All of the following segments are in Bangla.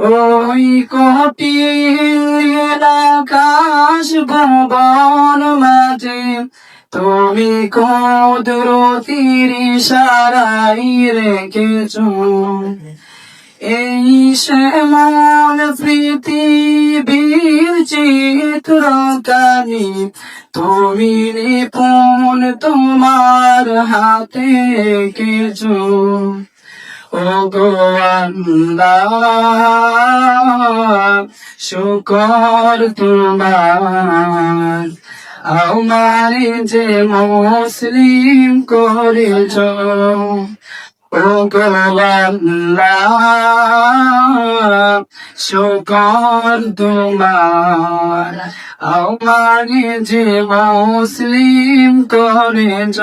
ওই কটিল আকাশ ভুবন মাঝে। তুমি কদরতির সারাই রেখেছ। এই শ্যামল পৃথিবীর চিত্রকানি, তুমি নিপুণ তোমার হাতে কিছু আল্লাহ শুকর তোমার। আমার যে মুসলিম করেছ শুকর তোমার। আমার যে মুসলিম করেছ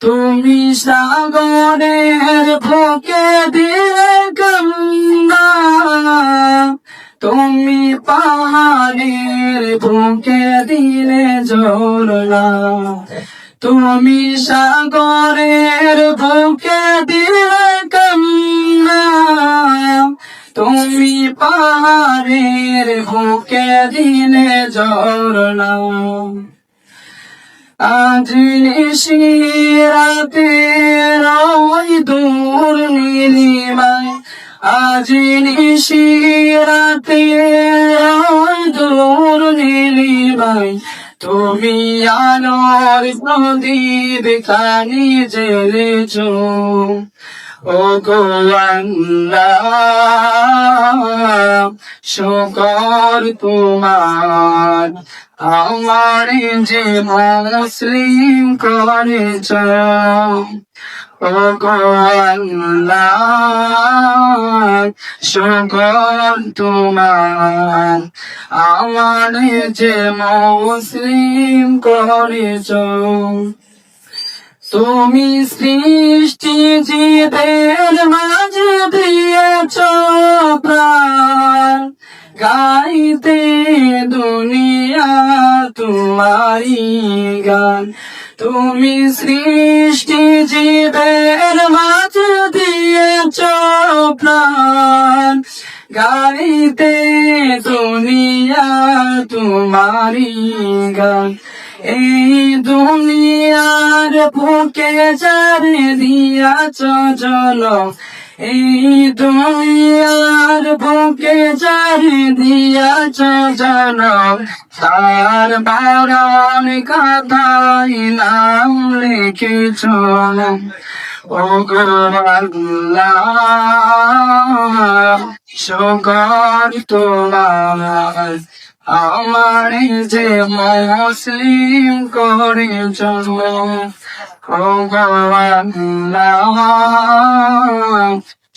তুমি সাগরের বুকে দিয়ে গঙ্গা। তুমি পাহাড়ের বুকে দিলে ঝরনা। তুমি সাগরের বুকে দিলে গঙ্গা। তুমি পাহাড়ের বুকে দিলে ঝরনা। আজ নিশিরাতে রই দূর নীলিমায়। আজ নিশিরাতে রই দূর নীলিমায়। তুমি আলোর প্রদীপ খানি জেলেছ। ও গো আল্লাহ, শুকর তোমার। আমার যে মুসলিম ও গো তোমার। আমার যে মুসলিম করেছ তুমি সৃষ্টি জীবের মাঝে দিয়েছ প্রাণ। গাইতে দুনিয়া তোমারি গান। তুমি সৃষ্টি জীবের মাঝে দিয়েছ প্রাণ। গাইতে দুনিয়া তোমারি গান। এই দুনিয়ার বুকে যারে দিয়াছ জন এই দুনিয়ার বুকে যারে দিয়াছ জন তার বারণ কথাই নাম লিখেছ। ও আল্লাহ শকর তোমার, আমার যে মুসলিম করেছ। ও আল্লাহ